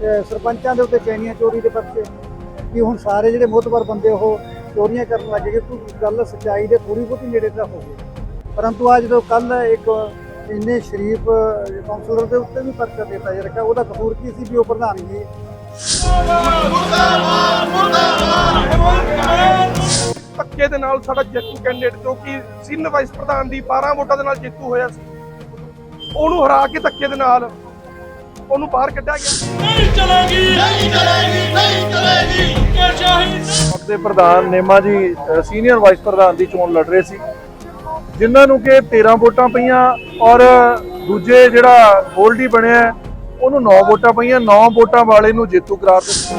ਸਰਪੰਚਾਂ ਦੇ ਉੱਤੇ ਚੈਨੀਆਂ ਚੋਰੀ ਦੇ ਪਰਚੇ ਕਿ ਹੁਣ ਸਾਰੇ ਜਿਹੜੇ ਮੋਤਬਰ ਬੰਦੇ ਉਹ ਚੋਰੀਆਂ ਕਰਨ ਲੱਗੇ ਕਿ ਕੋਈ ਗੱਲ ਸੱਚਾਈ ਦੇ ਥੋੜੀ ਬਹੁਤੀ ਨੇੜੇ ਤਾਂ ਹੋ ਗਈ। ਪਰੰਤੂ ਅੱਜ ਜਦੋਂ ਕੱਲ ਇੱਕ ਇੰਨੇ ਸ਼ਰੀਫ ਕਾਉਂਸਲਰ ਦੇ ਉੱਤੇ ਵੀ ਪਰਚਾ ਦਿੱਤਾ ਜਾ ਰਿਹਾ, ਉਹਦਾ ਕਸੂਰ ਕੀ ਸੀ ਵੀ ਉਹ ਪ੍ਰਧਾਨਗੀ ਧੱਕੇ ਦੇ ਨਾਲ ਸਾਡਾ ਜੇਤੂ ਕੈਂਡੀਡੇਟ ਜੋ ਕਿ ਸੀਨੀਅਰ ਵਾਈਸ ਪ੍ਰਧਾਨ ਦੀ 12 ਵੋਟਾਂ ਦੇ ਨਾਲ ਜੇਤੂ ਹੋਇਆ ਸੀ, ਉਹਨੂੰ ਹਰਾ ਕੇ ਧੱਕੇ ਦੇ ਨਾਲ ਉਹਨੂੰ ਬਾਹਰ ਕੱਢਿਆ ਗਿਆ। ਨਹੀਂ ਚਲੇਗੀ। ਨਹੀਂ ਚਲੇਗੀ ਨਹੀਂ ਚਲੇਗੀ। ਕਿ ਚਾਹੀ ਦੇ ਪ੍ਰਧਾਨ ਨੇਮਾ ਜੀ ਸੀਨੀਅਰ ਵਾਈਸ ਪ੍ਰਧਾਨ ਦੀ ਚੋਣ ਲੜ ਰਹੇ ਸੀ। ਜਿਨ੍ਹਾਂ ਨੂੰ ਕਿ 13 ਵੋਟਾਂ ਪਈਆਂ ਔਰ ਦੂਜੇ ਜਿਹੜਾ ਗੋਲਡੀ ਬਣਿਆ ਉਹਨੂੰ 9 ਵੋਟਾਂ ਪਈਆਂ। 9 ਵੋਟਾਂ ਵਾਲੇ ਨੂੰ ਜੇਤੂ ਕਰਾਰ ਦਿੱਤਾ।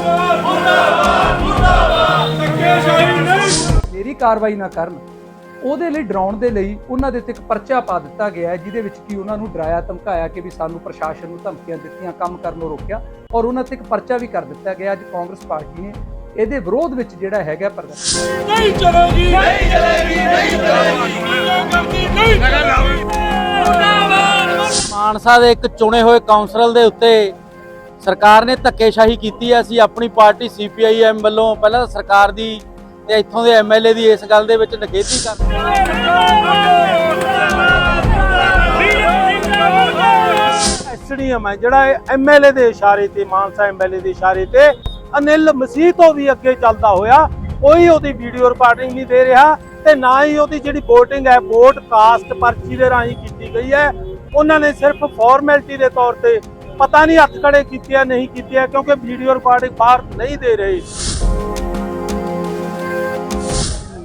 ਮੇਰੀ ਕਾਰਵਾਈ ਨਾ ਕਰਨ। ਉਹਦੇ ਲਈ ਡਰਾਉਣ ਦੇ ਲਈ ਉਹਨਾਂ ਦੇ ਉੱਤੇ ਇੱਕ ਪਰਚਾ ਪਾ ਦਿੱਤਾ ਗਿਆ ਹੈ ਜਿਹਦੇ ਵਿੱਚ ਕੀ ਉਹਨਾਂ ਨੂੰ ਡਰਾਇਆ ਧਮਕਾਇਆ ਕਿ ਵੀ ਸਾਨੂੰ ਪ੍ਰਸ਼ਾਸਨ ਨੂੰ ਧਮਕੀਆਂ ਦਿੱਤੀਆਂ ਕੰਮ ਕਰਨੋਂ ਰੋਕਿਆ ਔਰ ਉਹਨਾਂ ਤੇ ਇੱਕ ਪਰਚਾ ਵੀ ਕਰ ਦਿੱਤਾ ਗਿਆ। ਅੱਜ ਕਾਂਗਰਸ ਪਾਰਟੀ ਨੇ ਇਹਦੇ ਵਿਰੋਧ ਵਿੱਚ ਜਿਹੜਾ ਹੈਗਾ ਪ੍ਰਦਰਸ਼ਨ ਨਹੀਂ ਚਲੇਗੀ ਨਹੀਂ ਚਲੇਗੀ ਨਹੀਂ ਚਲੇਗੀ। ਨਹੀਂ ਚਲੇਗੀ ਮਾਨਸਾ ਦੇ ਇੱਕ ਚੁਣੇ ਹੋਏ ਕਾਉਂਸਲਰ ਦੇ ਉੱਤੇ ਸਰਕਾਰ ਨੇ ਧੱਕੇਸ਼ਾਹੀ ਕੀਤੀ ਹੈ। ਅਸੀਂ ਆਪਣੀ ਪਾਰਟੀ ਸੀਪੀਆਈਐਮ ਵੱਲੋਂ ਪਹਿਲਾਂ ਤਾਂ ਸਰਕਾਰ ਦੀ ਤੇ ਇੱਥੋਂ ਦੇ ਐਮਐਲਏ ਦੀ ਇਸ ਗੱਲ ਦੇ ਵਿੱਚ ਨਿਖੇਧੀ ਕਰਦੇ ਹਾਂ। ਐਸਡੀਐਮ ਹੈ ਜਿਹੜਾ ਐਮਐਲਏ ਦੇ ਇਸ਼ਾਰੇ ਤੇ, ਮਾਨਸਾ ਐਮਐਲਏ ਦੇ ਇਸ਼ਾਰੇ ਤੇ ਅਨਿਲ ਮਸੀਹ ਤੋਂ ਵੀ ਅੱਗੇ ਚੱਲਦਾ ਹੋਇਆ, ਕੋਈ ਉਹਦੀ ਵੀਡੀਓ ਰਿਕਾਰਡਿੰਗ ਨਹੀਂ ਦੇ ਰਿਹਾ ਤੇ ਨਾ ਹੀ ਉਹਦੀ ਜਿਹੜੀ VOTING ਹੈ, ਵੋਟ ਕਾਸਟ ਪਰਚੀ ਦੇ ਰਾਹੀਂ ਕੀਤੀ ਗਈ ਹੈ ਉਹਨਾਂ ਨੇ ਸਿਰਫ ਫਾਰਮੈਲਿਟੀ ਦੇ ਤੌਰ ਤੇ ਪਤਾ ਨਹੀਂ ਹੱਥ ਖੜੇ ਕੀਤੇ ਨਹੀਂ ਕੀਤੇ ਕਿਉਂਕਿ ਵੀਡੀਓ ਰਿਕਾਰਡਿੰਗ ਬਾਹਰ ਨਹੀਂ ਦੇ ਰਹੇ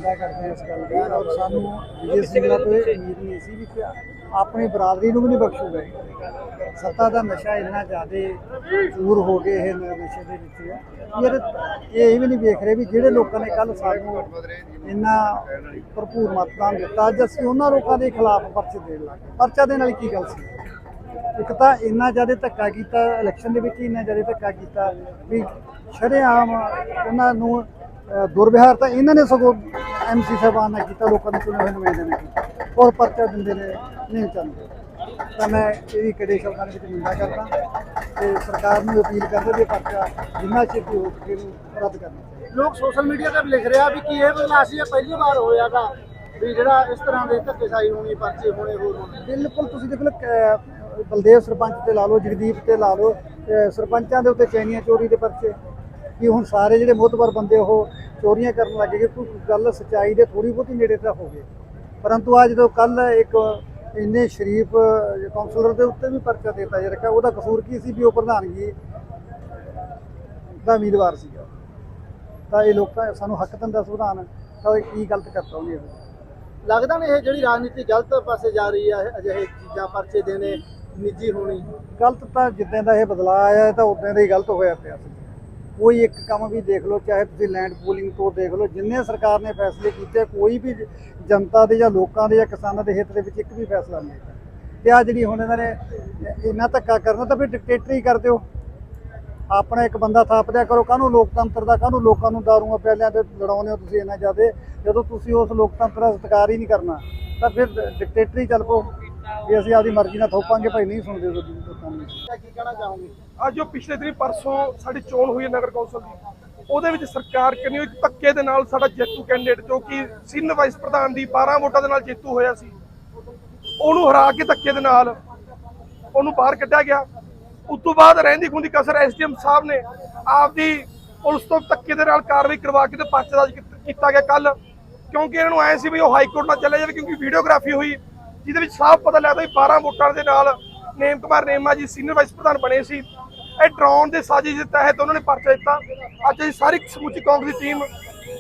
ਨਿੰਦਾ ਕਰਦੇ ਹਾਂ ਇਸ ਗੱਲ ਦੀ। ਔਰ ਸਾਨੂੰ ਵਿਜੇ ਸਿੰਘਲਾ ਤੋਂ ਇਹ ਉਮੀਦ ਨਹੀਂ ਸੀ ਵੀ ਆਪਣੀ ਬਰਾਦਰੀ ਨੂੰ ਵੀ ਨਹੀਂ ਬਖਸ਼ੂਗਾ ਸੱਤਾ ਦਾ ਨਸ਼ਾ ਇੰਨਾ ਜ਼ਿਆਦਾ ਦੂਰ ਹੋ ਗਏ ਇਹ ਨਸ਼ੇ ਦੇ ਵਿੱਚ ਯਾਰ ਇਹ ਇਹ ਵੀ ਨਹੀਂ ਵੇਖ ਰਹੇ ਵੀ ਜਿਹੜੇ ਲੋਕਾਂ ਨੇ ਕੱਲ ਸਾਨੂੰ ਇੰਨਾ ਭਰਪੂਰ ਮਤਦਾਨ ਦਿੱਤਾ, ਅੱਜ ਅਸੀਂ ਉਹਨਾਂ ਲੋਕਾਂ ਦੇ ਖਿਲਾਫ ਪਰਚੇ ਦੇਣ ਲੱਗੇ ਪਰਚਾ ਦੇਣ ਵਾਲੀ ਕੀ ਗੱਲ ਸੀ? ਇੱਕ ਤਾਂ ਇੰਨਾ ਜ਼ਿਆਦਾ ਧੱਕਾ ਕੀਤਾ, ਇਲੈਕਸ਼ਨ ਦੇ ਵਿੱਚ ਹੀ ਇੰਨਾ ਜ਼ਿਆਦਾ ਧੱਕਾ ਕੀਤਾ ਵੀ ਸ਼ਰੇਆਮ ਉਹਨਾਂ ਨੂੰ ਦੁਰਵਿਹਾਰ ਤਾਂ ਇਹਨਾਂ ਨੇ ਸਗੋਂ ਐਮਸੀ ਸਾਹਿਬਾਨ ਨੇ ਕੀਤਾ ਲੋਕਾਂ ਦੇ ਚੁਣੇ ਹੋਏ ਨੁਮਾਇੰਦੇ ਨੇ ਕੀਤਾ। ਔਰ ਪਰਚਾ ਦਿੰਦੇ ਨੇ ਨਹੀਂ ਚਾਹੁੰਦੇ ਤਾਂ ਮੈਂ ਇਹਦੀ ਕਿਹੜੇ ਸ਼ਬਦਾਂ ਵਿੱਚ ਨਿੰਦਾ ਕਰਦਾ ਤੇ ਸਰਕਾਰ ਨੂੰ ਅਪੀਲ ਕਰਦਾ ਵੀ ਪਰਚਾ ਜਿੰਨਾ ਛੇਤੀ ਹੋ ਸਕੇ ਇਹਨੂੰ ਰੱਦ ਕਰਨਾ ਲੋਕ ਸੋਸ਼ਲ ਮੀਡੀਆ ਤੇ ਵੀ ਲਿਖ ਰਿਹਾ ਵੀ ਕੀ ਇਹ ਬਦਲਾਅ ਇਹ ਪਹਿਲੀ ਵਾਰ ਹੋਇਆਗਾ ਵੀ ਜਿਹੜਾ ਇਸ ਤਰ੍ਹਾਂ ਦੇ ਧੱਕੇਸ਼ਾਹੀ ਹੋਣੀ ਪਰਚੇ ਹੋਣੇ ਹੋਰ ਹੋਣੇ। ਬਿਲਕੁਲ ਤੁਸੀਂ ਦੇਖ ਲਓ ਬਲਦੇਵ ਸਰਪੰਚ ਤੇ ਲਾ ਲਓ ਜਗਦੀਪ ਤੇ ਲਾ ਲਓ ਸਰਪੰਚਾਂ ਦੇ ਉੱਤੇ ਚੈਨੀਆਂ ਚੋਰੀ ਦੇ ਪਰਚੇ। ਕਿ ਹੁਣ ਸਾਰੇ ਜਿਹੜੇ ਮੋਤਬਰ ਬੰਦੇ ਉਹ ਚੋਰੀਆਂ ਕਰਨ ਲੱਗੇ ਕਿ ਕੋਈ ਗੱਲ ਸੱਚਾਈ ਦੇ ਥੋੜੀ ਬਹੁਤੀ ਨੇੜੇ ਤਾਂ ਹੋ ਗਏ। ਪਰੰਤੂ ਅੱਜ ਜਦੋਂ ਕੱਲ ਇੱਕ ਇੰਨੇ ਸ਼ਰੀਫ ਕਾਉਂਸਲਰ ਦੇ ਉੱਤੇ ਵੀ ਪਰਚਾ ਦਿੱਤਾ ਜਾ ਰਿਹਾ ਉਹਦਾ ਕਸੂਰ ਕੀ ਸੀ ਵੀ ਉਹ ਪ੍ਰਧਾਨਗੀ ਦਾ ਉਮੀਦਵਾਰ ਸੀਗਾ? ਤਾਂ ਇਹ ਲੋਕਾਂ ਸਾਨੂੰ ਹੱਕ ਦਿੰਦਾ ਸੰਵਿਧਾਨ ਤਾਂ ਇਹ ਕੀ ਗਲਤ ਕਰਤਾ ਉਹਨੇ? ਲੱਗਦਾ ਨਹੀਂ ਇਹ ਜਿਹੜੀ ਰਾਜਨੀਤੀ ਗਲਤ ਪਾਸੇ ਜਾ ਰਹੀ ਹੈ ਅਜਿਹੇ ਚੀਜ਼ਾਂ ਪਰਚੇ ਦੇਣੇ ਨਿੱਜੀ ਹੋਣੀ। ਗਲਤ ਤਾਂ ਜਿੱਦਾਂ ਦਾ ਇਹ ਬਦਲਾਅ ਆਇਆ ਤਾਂ ਉਦਾਂ ਦਾ ਹੀ ਗਲਤ ਹੋਇਆ ਪਿਆ ਸੀ। ਕੋਈ ਇੱਕ ਕੰਮ ਵੀ ਦੇਖ ਲਓ, ਚਾਹੇ ਤੁਸੀਂ ਲੈਂਡ ਪੂਲਿੰਗ ਤੋਂ ਦੇਖ ਲਓ, ਜਿੰਨੇ ਸਰਕਾਰ ਨੇ ਫੈਸਲੇ ਕੀਤੇ, ਕੋਈ ਵੀ ਜਨਤਾ ਦੇ ਜਾਂ ਲੋਕਾਂ ਦੇ ਜਾਂ ਕਿਸਾਨਾਂ ਦੇ ਹਿੱਤ ਦੇ ਵਿੱਚ ਇੱਕ ਵੀ ਫੈਸਲਾ ਨਹੀਂ ਕੀਤਾ ਤੇ ਆ ਜਿਹੜੀ ਹੁਣ ਇਹਨਾਂ ਨੇ ਇੰਨਾ ਧੱਕਾ ਕਰਨਾ, ਤਾਂ ਫਿਰ ਡਿਕਟੇਟਰੀ ਕਰ ਦਿਓ। ਆਪਣਾ ਇੱਕ ਬੰਦਾ ਥਾਪ ਦਿਆ ਕਰੋ, ਕਾਹਨੂੰ ਲੋਕਤੰਤਰ ਦਾ, ਕਾਹਨੂੰ ਲੋਕਾਂ ਨੂੰ ਦਾਰੂਆਂ ਪਿਆਲਿਆਂ ਤੇ ਲੜਾਉਂਦੇ ਹੋ ਤੁਸੀਂ ਇੰਨਾ ਜ਼ਿਆਦਾ? ਜਦੋਂ ਤੁਸੀਂ ਉਸ ਲੋਕਤੰਤਰ ਦਾ ਸਤਿਕਾਰ ਹੀ ਨਹੀਂ ਕਰਨਾ, ਤਾਂ ਫਿਰ ਡਿਕਟੇਟਰੀ ਚੱਲ ਪਓ ਵੀ ਅਸੀਂ ਆਪਦੀ ਮਰਜ਼ੀ ਨਾਲ ਥੋਪਾਂਗੇ ਭਾਈ ਨਹੀਂ ਸੁਣਦੇ ਤੁਹਾਡੀ ਲੋਕਾਂ ਨੂੰ ਕੀ ਕਹਿਣਾ ਚਾਹੋਗੇ? ਅੱਜ ਜੋ ਪਿਛਲੇ ਦਿਨੀ ਪਰਸੋਂ ਸਾਡੀ ਚੋਣ ਹੋਈ ਹੈ ਨਗਰ ਕੌਂਸਲ ਦੀ। ਉਹਦੇ ਵਿੱਚ ਸਰਕਾਰ ਕਹਿੰਦੀ ਇੱਕ ਧੱਕੇ ਦੇ ਨਾਲ ਸਾਡਾ ਜੇਤੂ ਕੈਂਡੀਡੇਟ ਜੋ ਕਿ ਸੀਨੀਅਰ ਵਾਈਸ ਪ੍ਰਧਾਨ ਦੀ 12 ਵੋਟਾਂ ਦੇ ਨਾਲ ਜੇਤੂ ਹੋਇਆ ਸੀ ਉਹਨੂੰ ਹਰਾ ਕੇ ਧੱਕੇ ਦੇ ਨਾਲ ਉਹਨੂੰ ਬਾਹਰ ਕੱਢਿਆ ਗਿਆ। ਉਸ ਤੋਂ ਬਾਅਦ ਰਹਿੰਦੀ ਖੁੰਦੀ ਕਸਰ ਐਸਡੀਐਮ ਸਾਹਿਬ ਨੇ ਆਪਦੀ ਪੁਲਿਸ ਤੋਂ ਧੱਕੇ ਦੇ ਨਾਲ ਕਾਰਵਾਈ ਕਰਵਾ ਕੇ ਤੇ ਪਰਚਾ ਦਰਜ ਕੀਤ- ਕੀਤਾ ਗਿਆ ਕੱਲ ਕਿਉਂਕਿ ਇਹਨਾਂ ਨੂੰ ਐ ਸੀ ਵੀ ਉਹ ਹਾਈ ਕੋਰਟ ਨਾਲ ਚਲੇ ਜਾਵੇ ਕਿਉਂਕਿ ਵੀਡੀਓਗ੍ਰਾਫੀ ਹੋਈ। ਜਿਹਦੇ ਵਿੱਚ ਸਾਫ਼ ਪਤਾ ਲੱਗਦਾ ਵੀ 12 ਵੋਟਾਂ ਦੇ ਨਾਲ ਨੇਮ ਕੁਮਾਰ ਨੇਮਾ ਜੀ ਸੀਨੀਅਰ ਵਾਈਸ ਪ੍ਰਧਾਨ ਬਣੇ ਸੀ। ਇਹ ਡਰਾਉਣ ਦੇ ਸਾਜ਼ਿਸ਼ ਦੇ ਤਹਿਤ ਉਹਨਾਂ ਨੇ ਪਰਚਾ ਦਿੱਤਾ। ਅੱਜ ਅਸੀਂ ਸਾਰੀ ਸਮੁੱਚੀ ਕਾਂਗਰਸ ਦੀ ਟੀਮ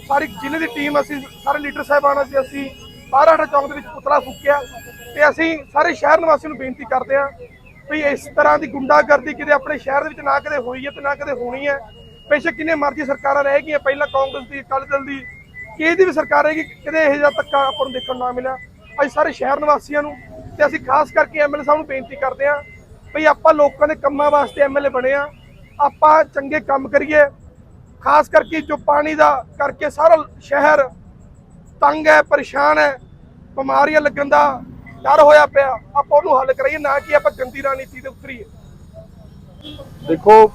ਸਾਰੀ ਜ਼ਿਲ੍ਹੇ ਦੀ ਟੀਮ ਅਸੀਂ ਸਾਰੇ ਲੀਡਰ ਸਾਹਿਬਾਨ ਅਸੀਂ ਅਸੀਂ ਬਾਰਾੜਾ ਚੌਂਕ ਦੇ ਵਿੱਚ ਪੁਤਲਾ ਫੂਕਿਆ। ਤੇ ਅਸੀਂ ਸਾਰੇ ਸ਼ਹਿਰ ਨਿਵਾਸੀਆਂ ਨੂੰ ਬੇਨਤੀ ਕਰਦੇ ਹਾਂ ਵੀ ਇਸ ਤਰ੍ਹਾਂ ਦੀ ਗੁੰਡਾਗਰਦੀ ਕਿਤੇ ਆਪਣੇ ਸ਼ਹਿਰ ਦੇ ਵਿੱਚ ਨਾ ਕਦੇ ਹੋਈ ਹੈ ਤੇ ਨਾ ਕਦੇ ਹੋਣੀ ਹੈ। ਬੇਸ਼ੱਕ ਕਿੰਨੇ ਮਰਜ਼ੀ ਸਰਕਾਰਾਂ ਰਹਿ ਗਈਆਂ, ਪਹਿਲਾਂ ਕਾਂਗਰਸ ਦੀ, ਅਕਾਲੀ ਦਲ ਦੀ, ਕਿਹਦੀ ਵੀ ਸਰਕਾਰ ਰਹੇਗੀ, ਕਿਤੇ ਇਹੋ ਜਿਹਾ ਧੱਕਾ ਆਪਾਂ ਨੂੰ ਦੇਖਣ ਨੂੰ ਨਾ ਮਿਲਿਆ। ਅਸੀਂ ਸਾਰੇ ਸ਼ਹਿਰ ਨਿਵਾਸੀਆਂ ਨੂੰ ਤੇ ਅਸੀਂ ਖਾਸ ਕਰਕੇ ਐਮਐਲਏ ਸਾਹਿਬ ਨੂੰ ਬੇਨਤੀ ਕਰਦੇ ਹਾਂ ਵੀ ਆਪਾਂ ਲੋਕਾਂ ਦੇ ਕੰਮਾਂ ਵਾਸਤੇ ਐਮਐਲਏ ਬਣੇ ਆ ਆਪਾਂ ਚੰਗੇ ਕੰਮ ਕਰੀਏ, ਖਾਸ ਕਰਕੇ ਜੋ ਪਾਣੀ ਦਾ ਕਰਕੇ ਸਾਰਾ ਸ਼ਹਿਰ ਤੰਗ ਹੈ, ਪਰੇਸ਼ਾਨ ਹੈ, ਬਿਮਾਰੀਆਂ ਲੱਗਣ ਦਾ ਡਰ ਹੋਇਆ ਪਿਆ, ਆਪਾਂ ਉਹਨੂੰ ਹੱਲ ਕਰਾਈਏ, ਨਾ ਕਿ ਆਪਾਂ ਗੰਦੀ ਰਾਜਨੀਤੀ ਤੇ ਉਤਰੀਏ। ਦੇਖੋ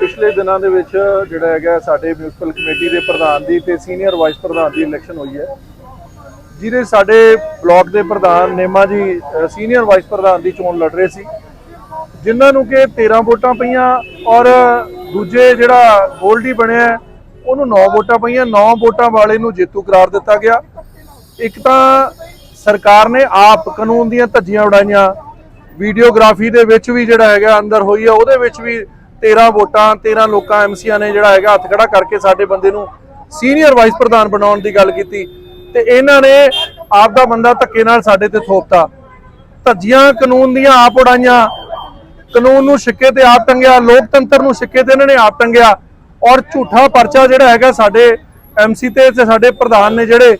ਪਿਛਲੇ ਦਿਨਾਂ ਦੇ ਵਿੱਚ ਜਿਹੜਾ ਹੈਗਾ ਸਾਡੇ ਮਿਊਨਿਸਪਲ ਕਮੇਟੀ ਦੇ ਪ੍ਰਧਾਨ ਦੀ ਤੇ ਸੀਨੀਅਰ ਵਾਈਸ ਪ੍ਰਧਾਨ ਦੀ ਇਲੈਕਸ਼ਨ ਹੋਈ ਹੈ। ਜਿਹਦੇ ਸਾਡੇ ਬਲਾਕ ਦੇ ਪ੍ਰਧਾਨ ਨੇਮਾ ਜੀ ਸੀਨੀਅਰ ਵਾਈਸ ਪ੍ਰਧਾਨ ਦੀ ਚੋਣ ਲੜ ਰਹੇ ਸੀ। ਜਿਨ੍ਹਾਂ ਨੂੰ ਕਿ 13 ਵੋਟਾਂ ਪਈਆਂ ਔਰ ਦੂਜੇ ਜਿਹੜਾ ਗੋਲਡੀ ਬਣਿਆ, ਉਹਨੂੰ 9 ਵੋਟਾਂ ਪਈਆਂ। 9 ਵੋਟਾਂ ਵਾਲੇ ਨੂੰ ਜੇਤੂ ਕਰਾਰ ਦਿੱਤਾ ਗਿਆ। ਇੱਕ ਤਾਂ ਸਰਕਾਰ ਨੇ ਆਪ ਕਾਨੂੰਨ ਦੀਆਂ ਧੱਜੀਆਂ ਉਡਾਈਆਂ। ਵੀਡੀਓਗ੍ਰਾਫੀ ਦੇ ਵਿੱਚ ਵੀ ਜਿਹੜਾ ਹੈਗਾ ਅੰਦਰ ਹੋਈ ਆ, ਉਹਦੇ ਵਿੱਚ ਵੀ 13 ਵੋਟਾਂ 13 ਲੋਕਾਂ ਐਮਸੀਆਂ ਨੇ ਜਿਹੜਾ ਹੈਗਾ ਹੱਥ ਖੜਾ ਕਰਕੇ ਸਾਡੇ ਬੰਦੇ ਨੂੰ ਸੀਨੀਅਰ ਵਾਈਸ ਪ੍ਰਧਾਨ ਬਣਾਉਣ ਦੀ ਗੱਲ ਕੀਤੀ। ਤੇ ਇਹਨਾਂ ਨੇ ਆਪ ਦਾ ਬੰਦਾ ਧੱਕੇ ਨਾਲ ਸਾਡੇ ਤੇ ਥੋਪਤਾ। ਧੱਜੀਆਂ ਕਾਨੂੰਨ ਦੀਆਂ ਆਪ ਉਡਾਈਆਂ। ਕਾਨੂੰਨ ਨੂੰ ਸਿੱਕੇ ਤੇ ਆਪ ਟੰਗਿਆ, ਲੋਕਤੰਤਰ ਨੂੰ ਸਿੱਕੇ ਤੇ ਇਹਨਾਂ ਨੇ ਆਪ ਟੰਗਿਆ ਔਰ ਝੂਠਾ ਪਰਚਾ ਜਿਹੜਾ ਹੈਗਾ ਸਾਡੇ ਐਮਸੀ ਤੇ ਸਾਡੇ ਪ੍ਰਧਾਨ ਨੇ ਜਿਹੜੇ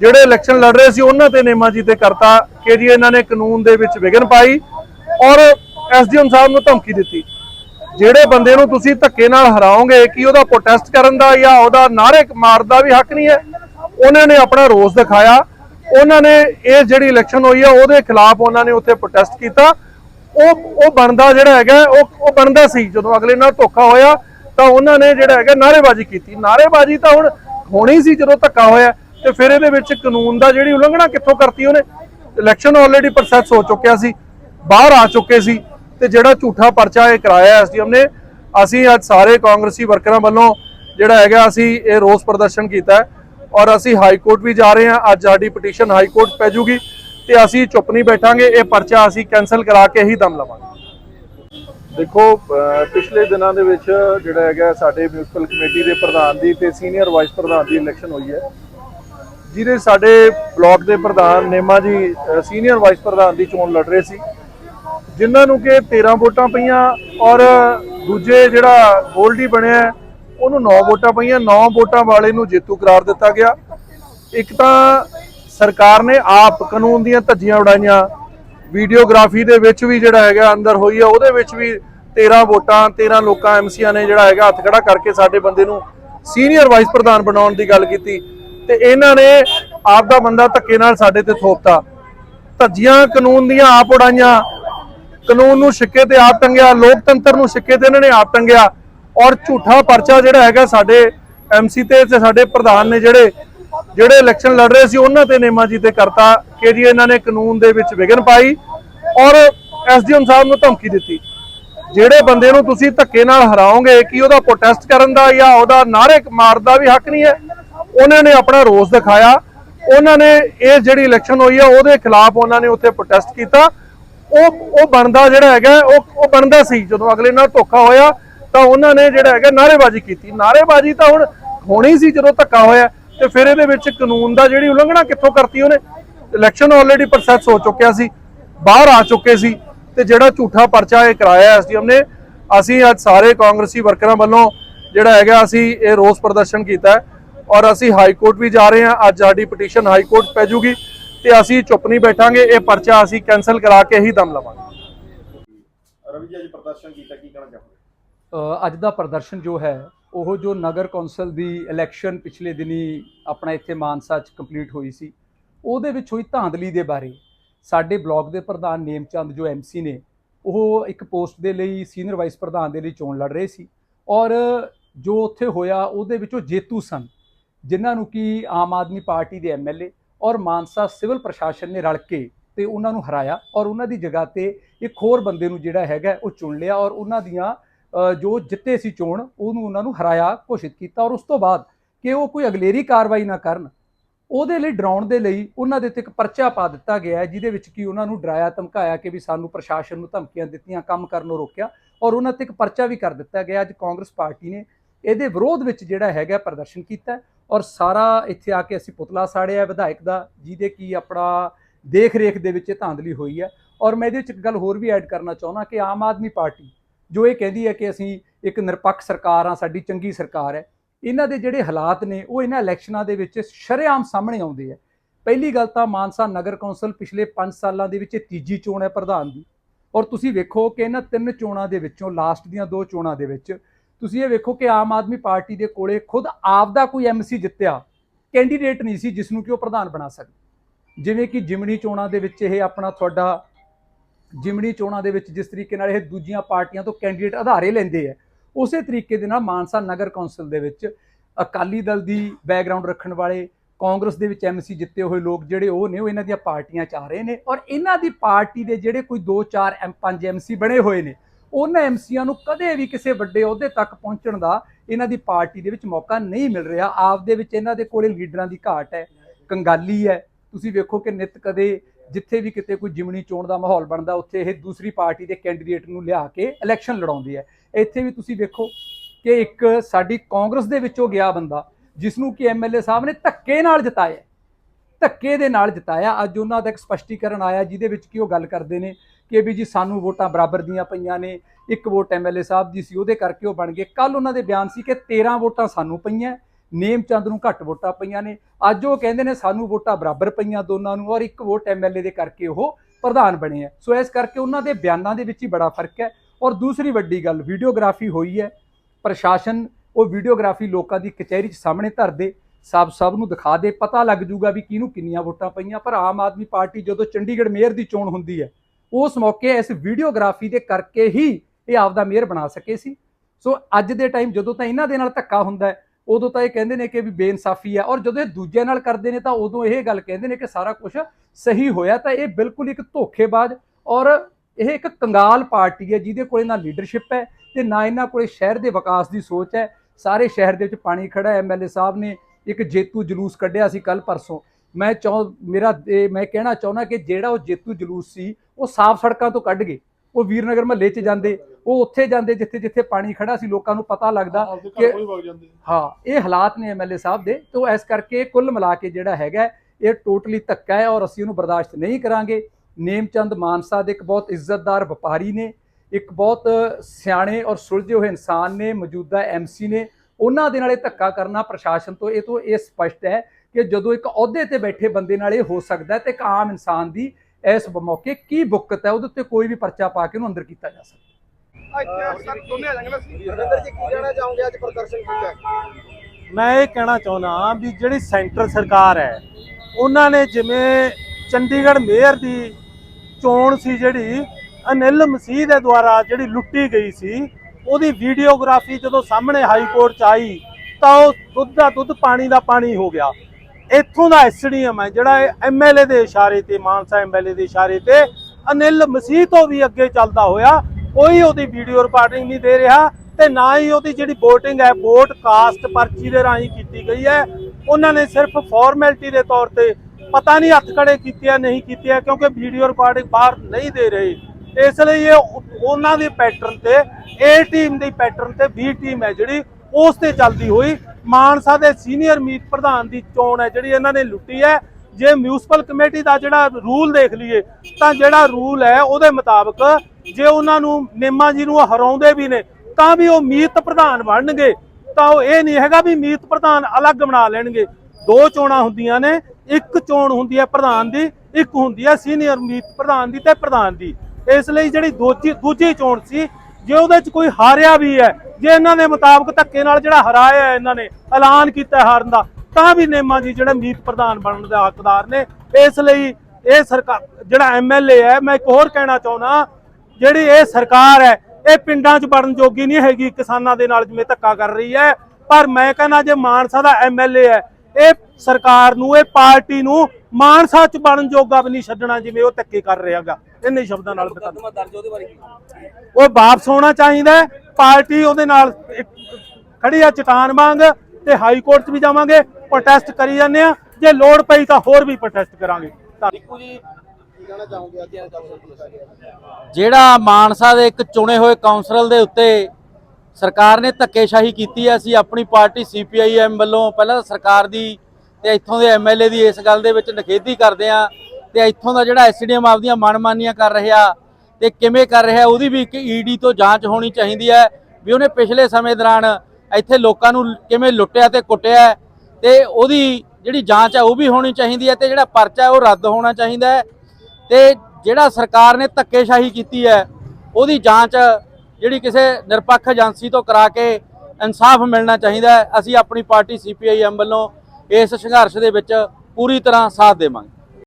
ਜਿਹੜੇ ਇਲੈਕਸ਼ਨ ਲੜ ਰਹੇ ਸੀ, ਉਹਨਾਂ ਤੇ ਨੇਮਾ ਜੀ ਤੇ ਕਰਤਾ ਕਿ ਜੀ ਇਹਨਾਂ ਨੇ ਕਾਨੂੰਨ ਦੇ ਵਿੱਚ ਵਿਘਨ ਪਾਈ ਔਰ ਐਸਡੀਐਮ ਸਾਹਿਬ ਨੂੰ ਧਮਕੀ ਦਿੱਤੀ। ਜਿਹੜੇ ਬੰਦੇ ਨੂੰ ਤੁਸੀਂ ਧੱਕੇ ਨਾਲ ਹਰਾਓਗੇ, ਕਿ ਉਹਦਾ ਪ੍ਰੋਟੈਸਟ ਕਰਨ ਦਾ ਜਾਂ ਉਹਦਾ ਨਾਅਰੇ ਮਾਰਨ ਦਾ ਵੀ ਹੱਕ ਨਹੀਂ ਹੈ? ਉਹਨਾਂ ਨੇ ਆਪਣਾ ਰੋਸ ਦਿਖਾਇਆ। ਉਹਨਾਂ ਨੇ ਇਹ ਜਿਹੜੀ ਇਲੈਕਸ਼ਨ ਹੋਈ ਹੈ ਉਹਦੇ ਖਿਲਾਫ ਉਹਨਾਂ ਨੇ ਉੱਥੇ ਪ੍ਰੋਟੈਸਟ ਕੀਤਾ। ਉਹ ਉਹ ਬਣਦਾ ਜਿਹੜਾ ਹੈਗਾ, ਉਹ ਉਹ ਬਣਦਾ ਸੀ। ਜਦੋਂ ਅਗਲੇ ਨਾਲ ਧੋਖਾ ਹੋਇਆ, ਤਾਂ ਉਹਨਾਂ ਨੇ ਜਿਹੜਾ ਹੈਗਾ ਨਾਅਰੇਬਾਜ਼ੀ ਕੀਤੀ। ਨਾਅਰੇਬਾਜ਼ੀ ਤਾਂ ਹੁਣ ਹੋਣੀ ਸੀ ਜਦੋਂ ਧੱਕਾ ਹੋਇਆ, ਤੇ ਫਿਰ ਇਹਦੇ ਵਿੱਚ ਕਾਨੂੰਨ ਦਾ ਜਿਹੜੀ ਉਲੰਘਣਾ ਕਿੱਥੋਂ ਕਰਤੀ ਉਹਨੇ? ਇਲੈਕਸ਼ਨ ਆਲਰੇਡੀ ਪ੍ਰੋਸੈਸ ਹੋ ਚੁੱਕਿਆ ਸੀ, ਬਾਹਰ ਆ ਚੁੱਕੇ ਸੀ, ਤੇ ਜਿਹੜਾ ਝੂਠਾ ਪਰਚਾ ਇਹ ਕਰਾਇਆ ਐਸਡੀਐਮ ਨੇ, ਅਸੀਂ ਅੱਜ ਸਾਰੇ ਕਾਂਗਰਸੀ ਵਰਕਰਾਂ ਵੱਲੋਂ ਜਿਹੜਾ ਹੈਗਾ ਅਸੀਂ ਇਹ ਰੋਸ ਪ੍ਰਦਰਸ਼ਨ ਕੀਤਾ। ਔਰ ਅਸੀਂ ਹਾਈ ਕੋਰਟ ਵੀ ਜਾ ਰਹੇ ਹਾਂ। ਅੱਜ ਸਾਡੀ ਪਟੀਸ਼ਨ ਹਾਈ ਕੋਰਟ ਪੈ ਜੂਗੀ ਤੇ ਅਸੀਂ ਚੁੱਪ ਨਹੀਂ ਬੈਠਾਂਗੇ। ਇਹ ਪਰਚਾ ਅਸੀਂ ਕੈਨਸਲ ਕਰਾ ਕੇ ਹੀ ਦਮ ਲਵਾਂਗੇ। ਦੇਖੋ ਪਿਛਲੇ ਦਿਨਾਂ ਦੇ ਵਿੱਚ ਜਿਹੜਾ ਹੈਗਾ ਸਾਡੇ ਮਿਊਨਿਸਪਲ ਕਮੇਟੀ ਦੇ ਪ੍ਰਧਾਨ ਦੀ ਤੇ ਸੀਨੀਅਰ ਵਾਈਸ ਪ੍ਰਧਾਨ ਦੀ ਇਲੈਕਸ਼ਨ ਹੋਈ ਹੈ। ਜਿਹਦੇ ਸਾਡੇ ਬਲਾਕ ਦੇ ਪ੍ਰਧਾਨ ਨੇਮਾ ਜੀ ਸੀਨੀਅਰ ਵਾਈਸ ਪ੍ਰਧਾਨ ਦੀ ਚੋਣ ਲੜ ਰਹੇ ਸੀ। ਜਿਨ੍ਹਾਂ ਨੂੰ ਕਿ 13 ਵੋਟਾਂ ਪਈਆਂ ਔਰ ਦੂਜੇ ਜਿਹੜਾ ਗੋਲਡੀ ਬਣਿਆ ਉਹਨੂੰ 9 ਵੋਟਾਂ ਪਈਆਂ 9 ਵੋਟਾਂ ਵਾਲੇ ਨੂੰ ਜੇਤੂ ਕਰਾਰ ਦਿੱਤਾ ਗਿਆ। ਇੱਕ ਤਾਂ ਸਰਕਾਰ ਨੇ ਆਪ ਕਾਨੂੰਨ ਦੀਆਂ ਧੱਜੀਆਂ ਉਡਾਈਆਂ। ਵੀਡੀਓਗ੍ਰਾਫੀ ਦੇ ਵਿੱਚ ਵੀ ਜਿਹੜਾ ਹੈਗਾ ਅੰਦਰ ਹੋਈ ਹੈ ਉਹਦੇ ਵਿੱਚ ਵੀ 13 ਵੋਟਾਂ 13 ਲੋਕਾਂ ਐਮਸੀਆਂ ਨੇ ਜਿਹੜਾ ਹੈਗਾ ਹੱਥ ਖੜਾ ਕਰਕੇ ਸਾਡੇ ਬੰਦੇ ਨੂੰ ਸੀਨੀਅਰ ਵਾਈਸ ਪ੍ਰਧਾਨ ਬਣਾਉਣ ਦੀ ਗੱਲ ਕੀਤੀ। ਤੇ ਇਹਨਾਂ ਨੇ ਆਪ ਦਾ ਬੰਦਾ ਧੱਕੇ ਨਾਲ ਸਾਡੇ ਤੇ ਥੋਪਤਾ। ਧੱਜੀਆਂ ਕਾਨੂੰਨ ਦੀਆਂ ਆਪ ਉਡਾਈਆਂ। ਕਾਨੂੰਨ ਨੂੰ ਸਿੱਕੇ ਤੇ ਆਪ ਟੰਗਿਆ, ਲੋਕਤੰਤਰ ਨੂੰ ਸਿੱਕੇ ਤੇ ਇਹਨਾਂ ਨੇ ਆਪ ਟੰਗਿਆ। ਔਰ ਝੂਠਾ ਪਰਚਾ ਜਿਹੜਾ ਹੈਗਾ ਸਾਡੇ ਐਮਸੀ ਤੇ ਤੇ ਸਾਡੇ ਪ੍ਰਧਾਨ ਨੇ ਜਿਹੜੇ ਜਿਹੜੇ ਇਲੈਕਸ਼ਨ ਲੜ ਰਹੇ ਸੀ, ਉਹਨਾਂ ਤੇ ਨੇਮਾ ਜੀ ਤੇ ਕਰਤਾ ਕਿ ਜੀ ਇਹਨਾਂ ਨੇ ਕਾਨੂੰਨ ਦੇ ਵਿੱਚ ਵਿਘਨ ਪਾਈ ਔਰ ਐਸਡੀਐਮ ਸਾਹਿਬ ਨੂੰ ਧਮਕੀ ਦਿੱਤੀ। ਜਿਹੜੇ ਬੰਦੇ ਨੂੰ ਤੁਸੀਂ ਧੱਕੇ ਨਾਲ ਹਰਾਓਗੇ, ਕਿ ਉਹਦਾ ਪ੍ਰੋਟੈਸਟ ਕਰਨ ਦਾ ਜਾਂ ਉਹਦਾ ਨਾਅਰੇ ਮਾਰਨ ਦਾ ਵੀ ਹੱਕ ਨਹੀਂ ਹੈ? ਉਹਨਾਂ ਨੇ ਆਪਣਾ ਰੋਸ ਦਿਖਾਇਆ। ਉਹਨਾਂ ਨੇ ਇਹ ਜਿਹੜੀ ਇਲੈਕਸ਼ਨ ਹੋਈ ਹੈ ਉਹਦੇ ਖਿਲਾਫ ਉਹਨਾਂ ਨੇ ਉੱਥੇ ਪ੍ਰੋਟੈਸਟ ਕੀਤਾ। ਉਹ ਉਹ ਬਣਦਾ ਜਿਹੜਾ ਹੈਗਾ, ਉਹ ਉਹ ਬਣਦਾ ਸੀ ਜਦੋਂ ਅਗਲੇ ਨਾਲ ਧੋਖਾ ਹੋਇਆ। ਤਾਂ ਉਹਨਾਂ ਨੇ ਜਿਹੜਾ ਹੈਗਾ ਨਾਅਰੇਬਾਜ਼ੀ ਕੀਤੀ। ਨਾਅਰੇਬਾਜ਼ੀ ਤਾਂ ਹੁਣ ਹੋਣੀ ਸੀ ਜਦੋਂ ਧੱਕਾ ਹੋਇਆ ਤੇ ਫਿਰ ਇਹਦੇ ਵਿੱਚ ਕਾਨੂੰਨ ਦਾ ਜਿਹੜੀ ਉਲੰਘਣਾ ਕਿੱਥੋਂ ਕਰਤੀ ਉਹਨੇ? ਇਲੈਕਸ਼ਨ ਆਲਰੇਡੀ ਪ੍ਰੋਸੈਸ ਹੋ ਚੁੱਕਿਆ ਸੀ, ਬਾਹਰ ਆ ਚੁੱਕੇ ਸੀ ਤੇ ਜਿਹੜਾ ਝੂਠਾ ਪਰਚਾ ਇਹ ਕਰਾਇਆ ਐਸਡੀਐਮ ਨੇ, ਅਸੀਂ ਅੱਜ ਸਾਰੇ ਕਾਂਗਰਸੀ ਵਰਕਰਾਂ ਵੱਲੋਂ ਜਿਹੜਾ ਹੈਗਾ ਅਸੀਂ ਇਹ ਰੋਸ ਪ੍ਰਦਰਸ਼ਨ ਕੀਤਾ ਔਰ ਅਸੀਂ ਹਾਈ ਕੋਰਟ ਵੀ ਜਾ ਰਹੇ ਹਾਂ, ਅੱਜ ਸਾਡੀ ਪਟੀਸ਼ਨ ਹਾਈ ਕੋਰਟ ਪੈ ਜੂਗੀ ਤੇ ਅਸੀਂ ਚੁੱਪ ਨਹੀਂ ਬੈਠਾਂਗੇ, ਇਹ ਪਰਚਾ ਅਸੀਂ ਕੈਨਸਲ ਕਰਾ ਕੇ ਹੀ ਦਮ ਲਵਾਂਗੇ। ਰਵੀ ਜੀ ਪ੍ਰਦਰਸ਼ਨ ਕੀਤਾ, ਕੀ ਕਹਿਣਾ ਚਾਹੋਗੇ? ਅੱਜ ਦਾ ਪ੍ਰਦਰਸ਼ਨ ਜੋ ਹੈ, ਉਹ ਜੋ ਨਗਰ ਕੌਂਸਲ ਦੀ ਇਲੈਕਸ਼ਨ ਪਿਛਲੇ ਦਿਨੀ ਆਪਣਾ ਇੱਥੇ ਮਾਨਸਾ 'ਚ ਕੰਪਲੀਟ ਹੋਈ ਸੀ, ਉਹਦੇ ਵਿੱਚ ਹੋਈ ਧਾਂਦਲੀ ਦੇ ਬਾਰੇ। ਸਾਡੇ ਬਲਾਕ ਦੇ ਪ੍ਰਧਾਨ ਨੇਮਚੰਦ ਜੋ ਐਮਸੀ ਨੇ, ਉਹ ਇੱਕ ਪੋਸਟ ਦੇ ਲਈ ਸੀਨੀਅਰ ਵਾਈਸ ਪ੍ਰਧਾਨ ਦੇ ਲਈ ਚੋਣ ਲੜ ਰਹੇ ਸੀ ਔਰ ਜੋ ਉੱਥੇ ਹੋਇਆ, ਉਹਦੇ ਵਿੱਚੋਂ ਜੇਤੂ ਸਨ, ਜਿਨ੍ਹਾਂ ਨੂੰ ਕਿ ਆਮ ਆਦਮੀ ਪਾਰਟੀ ਦੇ ਐਮਐਲਏ ਔਰ ਮਾਨਸਾ ਸਿਵਲ ਪ੍ਰਸ਼ਾਸਨ ਨੇ ਰਲ ਕੇ ਤੇ ਉਹਨਾਂ ਨੂੰ ਹਰਾਇਆ ਔਰ ਉਹਨਾਂ ਦੀ ਜਗ੍ਹਾ ਤੇ ਇੱਕ ਹੋਰ ਬੰਦੇ ਨੂੰ ਜਿਹੜਾ ਹੈਗਾ, ਉਹ ਚੁਣ ਲਿਆ ਔਰ ਉਹਨਾਂ ਦੀਆਂ ਜੋ ਜਿੱਤੇ ਸੀ ਚੋਣ, ਉਹਨੂੰ ਉਹਨਾਂ ਨੂੰ ਹਰਾਇਆ, ਘੋਸ਼ਿਤ ਕੀਤਾ ਔਰ ਉਸ ਤੋਂ ਬਾਅਦ ਕਿ ਉਹ ਕੋਈ ਅਗਲੇਰੀ ਕਾਰਵਾਈ ਨਾ ਕਰਨ, ਉਹਦੇ ਲਈ, ਡਰਾਉਣ ਦੇ ਲਈ ਉਹਨਾਂ ਦੇ ਉੱਤੇ ਇੱਕ ਪਰਚਾ ਪਾ ਦਿੱਤਾ ਗਿਆ ਹੈ, ਜਿਹਦੇ ਵਿੱਚ ਕਿ ਉਹਨਾਂ ਨੂੰ ਡਰਾਇਆ, ਧਮਕਾਇਆ ਕਿ ਵੀ ਸਾਨੂੰ ਪ੍ਰਸ਼ਾਸਨ ਨੂੰ ਧਮਕੀਆਂ ਦਿੱਤੀਆਂ, ਕੰਮ ਕਰਨੋਂ ਰੋਕਿਆ ਔਰ ਉਹਨਾਂ ਤੇ ਇੱਕ ਪਰਚਾ ਵੀ ਕਰ ਦਿੱਤਾ ਗਿਆ। ਅੱਜ ਕਾਂਗਰਸ ਪਾਰਟੀ ਨੇ ਇਹਦੇ ਵਿਰੋਧ ਵਿੱਚ ਜਿਹੜਾ ਹੈਗਾ ਪ੍ਰਦਰਸ਼ਨ ਕੀਤਾ ਔਰ ਸਾਰਾ ਇੱਥੇ ਆ ਕੇ ਅਸੀਂ ਪੁਤਲਾ ਸਾੜਿਆ ਵਿਧਾਇਕ ਦਾ, ਜਿਹਦੇ ਕੀ ਆਪਣਾ ਦੇਖ ਰੇਖ ਦੇ ਵਿੱਚ ਇਹ ਧਾਂਦਲੀ ਹੋਈ ਹੈ। ਔਰ ਮੈਂ ਇਹਦੇ ਵਿੱਚ ਇੱਕ ਗੱਲ ਹੋਰ ਵੀ ਐਡ ਕਰਨਾ ਚਾਹੁੰਦਾ ਕਿ ਆਮ ਆਦਮੀ ਪਾਰਟੀ ਜੋ ਇਹ ਕਹਿੰਦੀ ਹੈ ਕਿ ਅਸੀਂ ਇੱਕ ਨਿਰਪੱਖ ਸਰਕਾਰ ਆ ਸਾਡੀ ਚੰਗੀ ਸਰਕਾਰ ਹੈ। ਇਹਨਾਂ ਦੇ ਜਿਹੜੇ ਹਾਲਾਤ ਨੇ, ਉਹ ਇਹਨਾਂ ਇਲੈਕਸ਼ਨਾਂ ਦੇ ਵਿੱਚ ਸ਼ਰੇਆਮ ਸਾਹਮਣੇ ਆਉਂਦੇ ਆ। ਪਹਿਲੀ ਗੱਲ ਤਾਂ ਮਾਨਸਾ ਨਗਰ ਕੌਂਸਲ ਪਿਛਲੇ 5 ਸਾਲਾਂ ਦੇ ਵਿੱਚ ਇਹ ਤੀਜੀ ਚੋਣ ਹੈ ਪ੍ਰਧਾਨ ਦੀ ਔਰ ਤੁਸੀਂ ਵੇਖੋ ਕਿ ਇਹਨਾਂ ਤਿੰਨ ਚੋਣਾਂ ਦੇ ਵਿੱਚੋਂ ਲਾਸਟ ਦੀਆਂ ਦੋ ਚੋਣਾਂ ਦੇ ਵਿੱਚ ਤੁਸੀਂ ਇਹ ਵੇਖੋ ਕਿ ਆਮ ਆਦਮੀ ਪਾਰਟੀ ਦੇ ਕੋਲੇ ਖੁਦ ਆਪ ਦਾ ਕੋਈ ਐਮਸੀ ਜਿੱਤਿਆ, ਕੈਂਡੀਡੇਟ ਨਹੀਂ ਸੀ ਜਿਸ ਨੂੰ ਕਿ ਉਹ ਪ੍ਰਧਾਨ ਬਣਾ ਸਕੇ। ਜਿਵੇਂ ਕਿ ਜਿਮਣੀ ਚੋਣਾਂ ਦੇ ਵਿੱਚ ਇਹ ਆਪਣਾ ਤੁਹਾਡਾ ਜਿਮਣੀ ਚੋਣਾਂ ਦੇ ਵਿੱਚ ਜਿਸ ਤਰੀਕੇ ਨਾਲ ਇਹ ਦੂਜੀਆਂ ਪਾਰਟੀਆਂ ਤੋਂ ਕੈਂਡੀਡੇਟ ਆਧਾਰੇ ਲੈਂਦੇ ਆ, ਉਸੇ ਤਰੀਕੇ ਦੇ ਨਾਲ ਮਾਨਸਾ ਨਗਰ ਕੌਂਸਲ ਦੇ ਵਿੱਚ ਅਕਾਲੀ ਦਲ ਦੀ ਬੈਕਗ੍ਰਾਉਂਡ ਰੱਖਣ ਵਾਲੇ ਕਾਂਗਰਸ ਦੇ ਵਿੱਚ ਐਮਸੀ ਜਿੱਤੇ ਹੋਏ ਲੋਕ ਜਿਹੜੇ ਉਹ ਨੇ, ਉਹ ਇਹਨਾਂ ਦੀਆਂ ਪਾਰਟੀਆਂ ਚ ਆ ਰਹੇ ਨੇ ਔਰ ਇਹਨਾਂ ਦੀ ਪਾਰਟੀ ਦੇ ਜਿਹੜੇ ਕੋਈ 2 4 ਐਮ 5 ਐਮਸੀ ਬਣੇ ਹੋਏ ਨੇ, ਉਹਨਾਂ ਐਮਸੀਆਂ ਨੂੰ ਕਦੇ ਵੀ ਕਿਸੇ ਵੱਡੇ ਅਹੁਦੇ ਤੱਕ ਪਹੁੰਚਣ ਦਾ ਇਹਨਾਂ ਦੀ ਪਾਰਟੀ ਦੇ ਵਿੱਚ ਮੌਕਾ ਨਹੀਂ ਮਿਲ ਰਿਹਾ। ਆਪ ਦੇ ਵਿੱਚ ਇਹਨਾਂ ਦੇ ਕੋਲੇ ਲੀਡਰਾਂ ਦੀ ਘਾਟ ਹੈ, ਕੰਗਾਲੀ ਹੈ, ਤੁਸੀਂ ਵੇਖੋ ਕਿ ਨਿਤ ਕਦੇ ਜਿੱਥੇ ਵੀ ਕਿਤੇ ਕੋਈ ਜਿਮਣੀ ਚੋਣ ਦਾ ਮਾਹੌਲ ਬਣਦਾ, ਉੱਥੇ ਇਹ ਦੂਸਰੀ ਪਾਰਟੀ ਦੇ ਕੈਂਡੀਡੇਟ ਨੂੰ ਲਿਆ ਕੇ ਇਲੈਕਸ਼ਨ ਲੜਾਉਂਦੇ ਹੈ। ਇੱਥੇ ਵੀ ਤੁਸੀਂ ਵੇਖੋ ਕਿ ਇੱਕ ਸਾਡੀ ਕਾਂਗਰਸ ਦੇ ਵਿੱਚੋਂ ਗਿਆ ਬੰਦਾ ਜਿਸ ਨੂੰ ਕਿ ਐਮਐਲਏ ਸਾਹਿਬ ਨੇ ਧੱਕੇ ਨਾਲ ਜਿਤਾਇਆ। ਧੱਕੇ ਦੇ ਨਾਲ ਜਿਤਾਇਆ। ਅੱਜ ਉਹਨਾਂ ਦਾ ਇੱਕ ਸਪਸ਼ਟੀਕਰਨ ਆਇਆ, ਜਿਹਦੇ ਵਿੱਚ ਕਿ ਉਹ ਗੱਲ ਕਰਦੇ ਨੇ ਕਿ ਵੀ ਜੀ ਸਾਨੂੰ ਵੋਟਾਂ ਬਰਾਬਰ ਦੀਆਂ ਪਈਆਂ ਨੇ, ਇੱਕ ਵੋਟ ਐਮਐਲਏ ਸਾਹਿਬ ਦੀ ਸੀ, ਉਹਦੇ ਕਰਕੇ ਉਹ ਬਣ ਗਏ। ਕੱਲ ਉਹਨਾਂ ਦੇ ਬਿਆਨ ਸੀ ਕਿ 13 ਵੋਟਾਂ ਸਾਨੂੰ ਪਈਆਂ। ਨੇਮ ਚੰਦ ਨੂੰ ਘੱਟ ਵੋਟਾਂ ਪਈਆਂ ਨੇ। ਅੱਜ ਉਹ ਕਹਿੰਦੇ ਨੇ ਸਾਨੂੰ ਵੋਟਾਂ ਬਰਾਬਰ ਪਈਆਂ ਦੋਨਾਂ ਨੂੰ ਔਰ ਇੱਕ ਵੋਟ ਐਮਐਲਏ ਦੇ ਕਰਕੇ ਉਹ ਪ੍ਰਧਾਨ ਬਣੇ ਆ। ਸੋ ਇਸ ਕਰਕੇ ਉਹਨਾਂ ਦੇ ਬਿਆਨਾਂ ਦੇ ਵਿੱਚ ਹੀ ਬੜਾ ਫ਼ਰਕ ਹੈ। ਔਰ ਦੂਸਰੀ ਵੱਡੀ ਗੱਲ, ਵੀਡੀਓਗ੍ਰਾਫੀ ਹੋਈ ਹੈ। ਪ੍ਰਸ਼ਾਸਨ ਉਹ ਵੀਡੀਓਗ੍ਰਾਫੀ ਲੋਕਾਂ ਦੀ ਕਚਹਿਰੀ 'ਚ ਸਾਹਮਣੇ ਧਰ ਦੇ ਸਭ ਸਭ ਨੂੰ ਦਿਖਾ ਦੇ, ਪਤਾ ਲੱਗ ਜੂਗਾ ਵੀ ਕਿਹਨੂੰ ਕਿੰਨੀਆਂ ਵੋਟਾਂ ਪਈਆਂ। ਪਰ ਆਮ ਆਦਮੀ ਪਾਰਟੀ ਜਦੋਂ ਚੰਡੀਗੜ੍ਹ ਮੇਅਰ ਦੀ ਚੋਣ ਹੁੰਦੀ ਹੈ, ਉਸ ਮੌਕੇ ਇਸ ਵੀਡੀਓਗ੍ਰਾਫੀ ਦੇ ਕਰਕੇ ਹੀ ਇਹ ਆਪਦਾ ਮੇਅਰ ਬਣਾ ਸਕੇ ਸੀ। ਸੋ ਅੱਜ ਦੇ ਟਾਈਮ ਜਦੋਂ ਤਾਂ ਇਹਨਾਂ ਦੇ ਨਾਲ ਧੱਕਾ ਹੁੰਦਾ ਹੈ ਉਦੋਂ ਤਾਂ ਇਹ ਕਹਿੰਦੇ ਨੇ ਕਿ ਵੀ ਬੇਇਨਸਾਫੀ ਹੈ ਔਰ ਜਦੋਂ ਇਹ ਦੂਜਿਆਂ ਨਾਲ ਕਰਦੇ ਨੇ ਤਾਂ ਉਦੋਂ ਇਹ ਗੱਲ ਕਹਿੰਦੇ ਨੇ ਕਿ ਸਾਰਾ ਕੁਝ ਸਹੀ ਹੋਇਆ ਤਾਂ ਇਹ ਬਿਲਕੁਲ ਇੱਕ ਧੋਖੇਬਾਜ਼, ਔਰ ਇਹ ਇੱਕ ਕੰਗਾਲ ਪਾਰਟੀ ਹੈ, ਜਿਹਦੇ ਕੋਲੇ ਨਾ ਲੀਡਰਸ਼ਿਪ ਹੈ ਤੇ ਨਾ ਇਹਨਾਂ ਕੋਲੇ ਸ਼ਹਿਰ ਦੇ ਵਿਕਾਸ ਦੀ ਸੋਚ ਹੈ। ਸਾਰੇ ਸ਼ਹਿਰ ਦੇ ਵਿੱਚ ਪਾਣੀ ਖੜਾ ਹੈ ਐਮਐਲਏ ਸਾਹਿਬ ਨੇ ਇੱਕ ਜੇਤੂ ਜਲੂਸ ਕੱਢਿਆ ਸੀ ਕੱਲ ਪਰਸੋਂ। ਮੈਂ ਚਾਹ, ਮੇਰਾ ਮੈਂ ਕਹਿਣਾ ਚਾਹੁੰਦਾ ਕਿ ਜਿਹੜਾ ਉਹ ਜੇਤੂ ਜਲੂਸ ਸੀ, ਉਹ ਸਾਫ਼ ਸੜਕਾਂ ਤੋਂ ਕੱਢ ਗਏ। ਉਹ ਵੀਰਨਗਰ ਮਹੱਲੇ 'ਚ ਜਾਂਦੇ ਉਹ ਉੱਥੇ ਜਾਂਦੇ ਜਿੱਥੇ ਜਿੱਥੇ ਪਾਣੀ ਖੜਾ ਸੀ ਲੋਕਾਂ ਨੂੰ ਪਤਾ ਲੱਗਦਾ ਕਿ ਹਾਂ ਇਹ ਹਾਲਾਤ ਨੇ ਐਮਐਲਏ ਸਾਹਿਬ ਦੇ ਤੋਂ ਇਸ ਕਰਕੇ ਕੁੱਲ ਮਿਲਾ ਕੇ ਜਿਹੜਾ ਹੈਗਾ ਇਹ ਟੋਟਲੀ ਧੱਕਾ ਹੈ ਔਰ ਅਸੀਂ ਉਹਨੂੰ ਬਰਦਾਸ਼ਤ ਨਹੀਂ ਕਰਾਂਗੇ। ਨੇਮਚੰਦ ਮਾਨਸਾ ਦੇ ਇੱਕ ਬਹੁਤ ਇੱਜ਼ਤਦਾਰ ਵਪਾਰੀ ਨੇ ਇੱਕ ਬਹੁਤ ਸਿਆਣੇ ਔਰ ਸੁਲਝੇ ਹੋਏ ਇਨਸਾਨ ਨੇ ਮੌਜੂਦਾ ਐਮਸੀ ਨੇ ਉਹਨਾਂ ਦੇ ਨਾਲ ਇਹ ਧੱਕਾ ਕਰਨਾ ਪ੍ਰਸ਼ਾਸਨ ਤੋਂ ਇਹ ਤੋਂ ਇਹ ਸਪਸ਼ਟ ਹੈ ਕਿ ਜਦੋਂ ਇੱਕ ਅਹੁਦੇ ਤੇ ਬੈਠੇ ਬੰਦੇ ਨਾਲ ਇਹ ਹੋ ਸਕਦਾ ਤੇ ਇੱਕ ਆਮ ਇਨਸਾਨ ਦੀ ਇਸ ਮੌਕੇ ਕੀ ਬੁੱਕਤ ਹੈ ਉਹਦੇ ਉੱਤੇ ਕੋਈ ਵੀ ਪਰਚਾ ਪਾ ਕੇ ਉਹਨੂੰ ਅੰਦਰ ਕੀਤਾ ਜਾ ਸਕਦਾ ਇੱਥੇ ਸਰ ਦੋਨੇ ਆ ਜਾਣਗੇ ਨਾ ਅਸੀਂ। ਨਰਿੰਦਰ ਜੀ ਕੀ ਕਹਿਣਾ ਚਾਹੋਗੇ ਅੱਜ ਪ੍ਰਦਰਸ਼ਨ ਕੀਤਾ? ਮੈਂ ਇਹ ਕਹਿਣਾ ਚਾਹੁੰਦਾ ਵੀ ਜਿਹੜੀ ਸੈਂਟਰ ਸਰਕਾਰ ਹੈ ਉਹਨਾਂ ਨੇ ਜਿਵੇਂ ਚੰਡੀਗੜ੍ਹ ਮੇਅਰ ਦੀ ਚੋਣ ਸੀ ਜਿਹੜੀ ਅਨਿਲ ਮਸੀਹ ਦੇ ਦੁਆਰਾ ਜਿਹੜੀ ਲੁੱਟੀ ਗਈ ਸੀ ਉਹਦੀ ਵੀਡੀਓਗ੍ਰਾਫੀ ਜਦੋਂ ਸਾਹਮਣੇ ਹਾਈ ਕੋਰਟ ਚ ਆਈ ਤਾਂ ਉਹ ਦੁੱਧ ਦਾ ਦੁੱਧ ਪਾਣੀ ਦਾ ਪਾਣੀ ਹੋ ਗਿਆ। ਇੱਥੋਂ ਦਾ ਐਸਡੀਐਮ ਹੈ ਜਿਹੜਾ ਐਮਐਲਏ ਦੇ ਇਸ਼ਾਰੇ ਤੇ ਮਾਨਸਾ ਐਮਐਲਏ ਦੇ ਇਸ਼ਾਰੇ ਤੇ ਅਨਿਲ ਮਸੀਹ ਤੋਂ ਵੀ ਅੱਗੇ ਚੱਲਦਾ ਹੋਇਆ ਕੋਈ ਉਹਦੀ ਵੀਡੀਓ ਰਿਕਾਰਡਿੰਗ ਨਹੀਂ ਦੇ ਰਿਹਾ ਤੇ ਨਾ ਹੀ ਉਹਦੀ ਜਿਹੜੀ VOTING ਹੈ ਵੋਟ ਕਾਸਟ ਪਰਚੀ ਦੇ ਰਾਹੀਂ ਕੀਤੀ ਗਈ ਹੈ। ਉਹਨਾਂ ਨੇ ਸਿਰਫ ਫਾਰਮੈਲਿਟੀ ਦੇ ਤੌਰ ਤੇ ਪਤਾ ਨਹੀਂ ਹੱਥ ਖੜੇ ਕੀਤੇ ਨਹੀਂ ਕੀਤੇ ਕਿਉਂਕਿ ਵੀਡੀਓ ਰਿਕਾਰਡਿੰਗ ਬਾਹਰ ਨਹੀਂ ਦੇ ਰਹੇ। ਇਸ ਲਈ ਇਹ ਉਹਨਾਂ ਦੇ ਪੈਟਰਨ ਤੇ ਏ ਟੀਮ ਦੀ ਪੈਟਰਨ ਤੇ ਬੀ ਟੀਮ ਹੈ ਜਿਹੜੀ, ਉਸ ਤੇ ਚੱਲਦੀ ਹੋਈ ਮਾਨਸਾ ਦੇ ਸੀਨੀਅਰ ਮੀਤ ਪ੍ਰਧਾਨ ਦੀ ਚੋਣ ਹੈ ਜਿਹੜੀ ਇਹਨਾਂ ਨੇ ਲੁੱਟੀ ਹੈ। ਜੇ ਮਿਊਨਿਸਪਲ ਕਮੇਟੀ ਦਾ ਜਿਹੜਾ ਰੂਲ ਦੇਖ ਲਈਏ, ਤਾਂ ਜਿਹੜਾ ਰੂਲ ਹੈ ਉਹਦੇ ਮੁਤਾਬਕ ਜੇ ਉਹਨਾਂ ਨੂੰ ਨੇਮਾ ਜੀ ਨੂੰ ਹਰਾਉਂਦੇ ਵੀ ਨੇ, ਤਾਂ ਵੀ ਉਹ ਮੀਤ ਪ੍ਰਧਾਨ ਬਣਨਗੇ। ਤਾਂ ਉਹ ਇਹ ਨਹੀਂ ਹੈਗਾ ਵੀ ਮੀਤ ਪ੍ਰਧਾਨ ਅਲੱਗ ਬਣਾ ਲੈਣਗੇ। ਦੋ ਚੋਣਾਂ ਹੁੰਦੀਆਂ ਨੇ, ਇੱਕ ਚੋਣ ਹੁੰਦੀ ਹੈ ਪ੍ਰਧਾਨ ਦੀ, ਇੱਕ ਹੁੰਦੀ ਹੈ ਸੀਨੀਅਰ ਮੀਤ ਪ੍ਰਧਾਨ ਦੀ ਤੇ ਪ੍ਰਧਾਨ ਦੀ। ਇਸ ਲਈ ਜਿਹੜੀ ਦੂਜੀ ਦੂਜੀ ਚੋਣ ਸੀ, ਜੇ ਉਹਦੇ ਚ ਕੋਈ ਹਾਰਿਆ ਵੀ ਹੈ, ਜੇ ਇਹਨਾਂ ਦੇ ਮੁਤਾਬਕ ਧੱਕੇ ਨਾਲ ਜਿਹੜਾ ਹਰਾਇਆ ਇਹਨਾਂ ਨੇ, ਐਲਾਨ ਕੀਤਾ ਹਾਰਨ ਦਾ ਤਾਂ ਵੀ ਨੇਮਾ ਜੀ ਜਿਹੜੇ ਮੀਤ ਪ੍ਰਧਾਨ ਬਣਨ ਦੇ ਹੱਕਦਾਰ ਨੇ ਇਸ ਲਈ ਇਹ ਸਰਕਾਰ ਜਿਹੜਾ ਐਮਐਲਏ ਹੈ ਮੈਂ ਇੱਕ ਹੋਰ ਕਹਿਣਾ ਚਾਹੁੰਦਾ ਜਿਹੜੀ ਇਹ ਸਰਕਾਰ ਹੈ ਇਹ ਪਿੰਡਾਂ 'ਚ ਵੜਨ ਜੋਗੀ ਨਹੀਂ ਹੈਗੀ ਕਿਸਾਨਾਂ ਦੇ ਨਾਲ ਜਿਵੇਂ ਧੱਕਾ ਕਰ ਰਹੀ ਹੈ। ਪਰ ਮੈਂ ਕਹਿੰਦਾ ਜੇ ਮਾਨਸਾ ਦਾ ਐਮਐਲਏ ਹੈ ਇਹ ਸਰਕਾਰ ਨੂੰ ਇਹ ਪਾਰਟੀ ਨੂੰ ਮਾਨਸਾ 'ਚ ਬਣਨ ਜੋਗਾ ਵੀ ਨਹੀਂ ਛੱਡਣਾ ਜਿਵੇਂ ਉਹ ਧੱਕੇ ਕਰ ਰਿਹਾਗਾ ਇੰਨੇ ਸ਼ਬਦਾਂ ਨਾਲ ਉਹ ਵਾਪਸ ਹੋਣਾ ਚਾਹੀਦਾ। ਪਾਰਟੀ ਉਹਦੇ ਨਾਲ ਖੜੀ ਆ ਚਟਾਨ ਵਾਂਗ ਤੇ ਹਾਈ ਕੋਰਟ 'ਚ ਵੀ ਜਾਵਾਂਗੇ। ਪ੍ਰੋਟੈਸਟ ਕਰੀ ਜਾਂਦੇ ਆ। ਜੇ ਲੋੜ ਪਈ ਤਾਂ ਹੋਰ ਵੀ ਪ੍ਰੋਟੈਸਟ ਕਰਾਂਗੇ। ਜਿਹੜਾ ਮਾਨਸਾ ਦੇ ਇੱਕ ਚੁਣੇ ਹੋਏ ਕਾਉਂਸਲਰ ਦੇ ਉੱਤੇ ਸਰਕਾਰ ਨੇ ਧੱਕੇਸ਼ਾਹੀ ਕੀਤੀ ਹੈ ਅਸੀਂ ਆਪਣੀ ਪਾਰਟੀ ਸੀਪੀਆਈਐਮ ਵੱਲੋਂ ਪਹਿਲਾਂ ਤਾਂ ਸਰਕਾਰ ਦੀ ਤੇ ਇੱਥੋਂ ਦੇ ਐਮਐਲਏ ਦੀ ਇਸ ਗੱਲ ਦੇ ਵਿੱਚ ਨਿਖੇਧੀ ਕਰਦੇ ਆ ਤੇ ਇੱਥੋਂ ਦਾ ਜਿਹੜਾ ਐਸਡੀਐਮ ਆਪਦੀਆਂ ਮਨਮਾਨੀਆਂ ਕਰ ਰਿਹਾ ਤੇ ਕਿਵੇਂ ਕਰ ਰਿਹਾ ਉਹਦੀ ਵੀ ਇੱਕ ਈਡੀ ਤੋਂ ਜਾਂਚ ਹੋਣੀ ਚਾਹੀਦੀ ਹੈ ਵੀ ਉਹਨੇ ਪਿਛਲੇ ਸਮੇਂ ਦੌਰਾਨ ਇੱਥੇ ਲੋਕਾਂ ਨੂੰ ਕਿਵੇਂ ਲੁੱਟਿਆ ਤੇ ਕੁੱਟਿਆ ਤੇ ਉਹਦੀ ਜਿਹੜੀ ਜਾਂਚ ਹੈ ਉਹ ਵੀ ਹੋਣੀ ਚਾਹੀਦੀ ਹੈ ਤੇ ਜਿਹੜਾ ਪਰਚਾ ਉਹ ਰੱਦ ਹੋਣਾ ਚਾਹੀਦਾ ਹੈ। ਤੇ ਜਿਹੜਾ ਸਰਕਾਰ ਨੇ ਧੱਕੇਸ਼ਾਹੀ ਕੀਤੀ ਹੈ, ਉਹਦੀ ਜਾਂਚ ਜਿਹੜੀ ਕਿਸੇ ਨਿਰਪੱਖ ਏਜੰਸੀ ਤੋਂ ਕਰਾ ਕੇ ਇਨਸਾਫ ਮਿਲਣਾ ਚਾਹੀਦਾ ਹੈ। ਅਸੀਂ ਆਪਣੀ ਪਾਰਟੀ ਸੀਪੀਆਈਐਮ ਵੱਲੋਂ ਇਸ ਸੰਘਰਸ਼ ਦੇ ਵਿੱਚ ਪੂਰੀ ਤਰ੍ਹਾਂ ਸਾਥ ਦੇਵਾਂਗੇ।